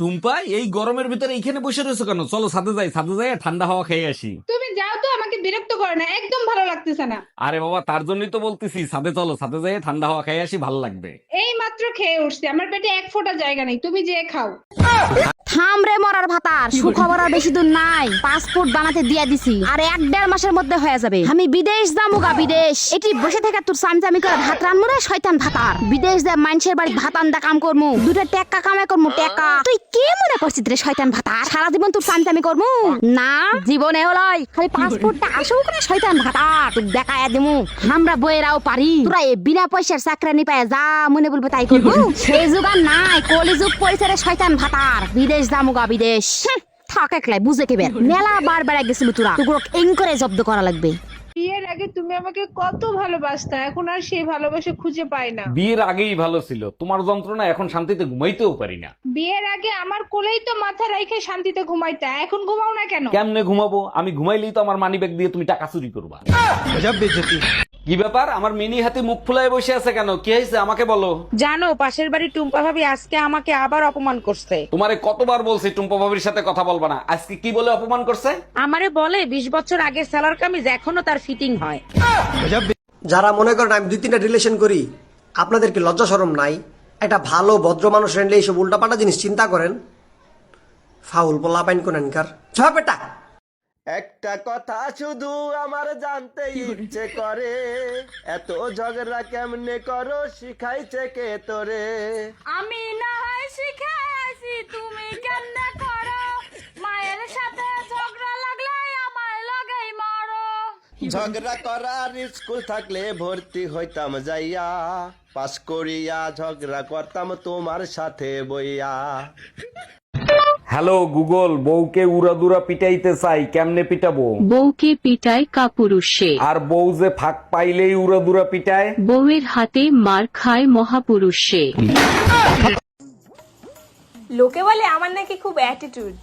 টুম্পা এই গরমের ভিতরে এইখানে বসে রয়েছো কেন? চলো ছাদে যাই ছাদে যাই ঠান্ডা হাওয়া খেয়ে আসি। তুমি যাও তো আমাকে বিরক্ত করে না একদম ভালো লাগতেছে না। আরে বাবা তার জন্যই তো বলতেছি ছাদে চলো ছাদে যাই ঠান্ডা হাওয়া খেয়ে আসি ভালো লাগবে। এই মাত্র খেয়ে উঠছি আমার পেটে এক ফোঁটা জায়গা নেই তুমি যে খাও। থাম রে মরার ভাতার সুখবর আর বেশি দূর নাই। পাসপোর্ট বানাতে দিয়ে দিছি আর এক দেড় মাসের মধ্যে হয়ে যাবে। আমি বিদেশ যামুগা বিদেশ। এটি বসে থাকা তোর চামচামি করে ভাত রান্নু রে শয়তান ভাতার। বিদেশ যে মানুষের বাড়ি ভাত আন্দা কাম করমু দুটো টেক্কা কামাই করমু টেক্কা। তুই কে মনে করছিস রে শয়তান ভাতার সারা জীবন তোর করমু না জীবনে খালি পাসপোর্টটা আসুক রে শয়তান ভাতার তুই দেখায় দিমু। আমরা বইয়েরাও পারি। তোরা এ বিনা পয়সার চাকরানি পায় যা মনে বলবে তাই করব। সেই যুগ আর নাই কলি যুগ পয়সা রে শয়তান ভাতার বিদেশ যামুগা বিদেশ। থাক একলাই বুঝে কেবে। মেলা বার বেড়া গেছিল তোরা। তোগুলো এং করে জব্দ করা লাগবে। আগে তুমি আমাকে কত ভালোবাসতা এখন আর সেই ভালোবাসা খুঁজে পায় না। বিয়ের আগেই ভালো ছিল তোমার যন্ত্রণা এখন শান্তিতে ঘুমাইতেও পারি না। বিয়ের আগে আমার কোলেই তো মাথা রেখে শান্তিতে ঘুমাইতা এখন ঘুমাও না কেন? কেমনে ঘুমাবো? আমি ঘুমাইলেই তো আমার মানি ব্যাগ দিয়ে তুমি টাকা চুরি করবা। কি ব্যাপার? আমার মিনি হাতে মুখ ফুলায় বসে আছে কেন? কি হয়েছে? আমাকে বলো। জানো পাশের বাড়ি টুম্পা ভাবি আজকে আমাকে আবার অপমান করছে। তোমারে কতবার বলছি টুম্পা ভাবির সাথে কথা বলবা না। আজকে কি বলে অপমান করছে? আমারে বলে বিশ বছর আগের সালোয়ার কামিজ এখনও তার ফিটিং হয়। যারা মনে করেন আমি দুই তিনটা রিলেশন করি আপনাদের কি লজ্জা সরম নাই? একটা ভালো ভদ্র মানুষ রেনলে এইসব উল্টাপাল্টা জিনিস চিন্তা করেন? ফাউল পোলা পাইন কোনকার ছয় বেটা একটা কথা শুধু আমার জানতে ইচ্ছে করে। এত ঝগড়া কেমনে করো? শিখাইছে কে তোরে? আমি না হয় শিখাইছি তুমি কেমনে করো? মায়ের সাথে ঝগড়া লাগলে আমার লাগেই মরো। ঝগড়া করার স্কুল থাকলে ভর্তি হইতাম যাইয়া। পাস করিয়া ঝগড়া করতাম তোমার সাথে বইয়া। হ্যালো গুগল বউকে উড়াদুরা পিটাইতে চাই কেমনে পিটাবো? বউকে পিটায় কাপুরুষে। আর বউ যে ফাঁক পাইলেই উড়াদুরা পিটায়? বউয়ের হাতে মার খায় মহাপুরুষে। লোকে বলে আমার নাকি খুব অ্যাটিটিউড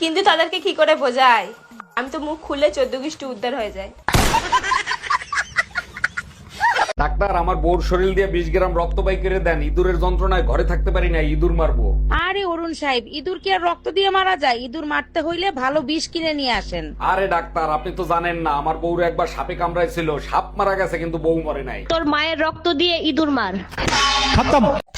কিন্তু তাদেরকে কি করে বোঝায়? আমি তো মুখ খুলে চোদ্দ উদ্ধার হয়ে যায়। ডাক্তার আমার বউর শরীর দিয়ে বিশ গ্রাম রক্ত বাই করে দেন। ইঁদুরের যন্ত্রণায় ঘরে থাকতে পারি না ইঁদুর মারবো। আরে অরুণ সাহেব ইঁদুর কি আর রক্ত দিয়ে মারা যায়? ইঁদুর মারতে হইলে ভালো বিষ কিনে নিয়ে আসেন। আরে ডাক্তার আপনি তো জানেন না আমার বউর একবার সাপে কামড়াইছিল সাপ মারা গেছে কিন্তু বউ মরে নাই। তোর মায়ের রক্ত দিয়ে ইঁদুর মার।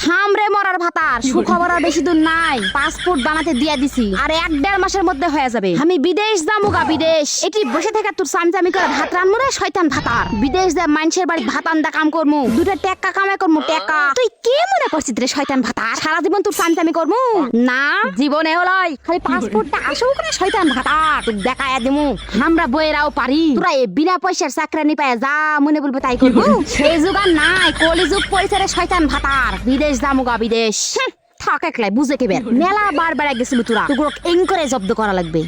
থাম রে মরার ভাতার সুখবর আর বেশি দূর নাই। পাসপোর্ট বানাতে দিয়ে দিছি আর এক দেড় মাসের মধ্যে হয়ে যাবে। আমি বিদেশ যামুগা বিদেশ। এটি বসে থাকা তোর চামচামি করে ভাত রান্নুরে শয়তান ভাতার। বিদেশ যে মানুষের বাড়ি ভাত আন্দা কাম করমু? দুটো টেক্কা কামাই করমু টেক্কা। তুই কে মনে করছিস রে শয়তান ভাতার সারা জীবন তোর চামচামি করমু? না। জীবনে হলই খালি পাসপোর্টটা আসুক রে শয়তান ভাতার তুই দেখায় দিমু আমরা বইয়েরাও পারি। তোরা এ বিনা পয়সার চাকরানি পায় যা মনে বলবে তাই করব। সেই যুগ আর নাই কলি যুগ পয়সা রে শয়তান ভাতার বিদেশ যামুগা বিদেশ। থাক একলাই বুঝে কেবে মেলা বার বেড়া গেছিল তোরা। তোগুলো এং জব্দ করা লাগবে।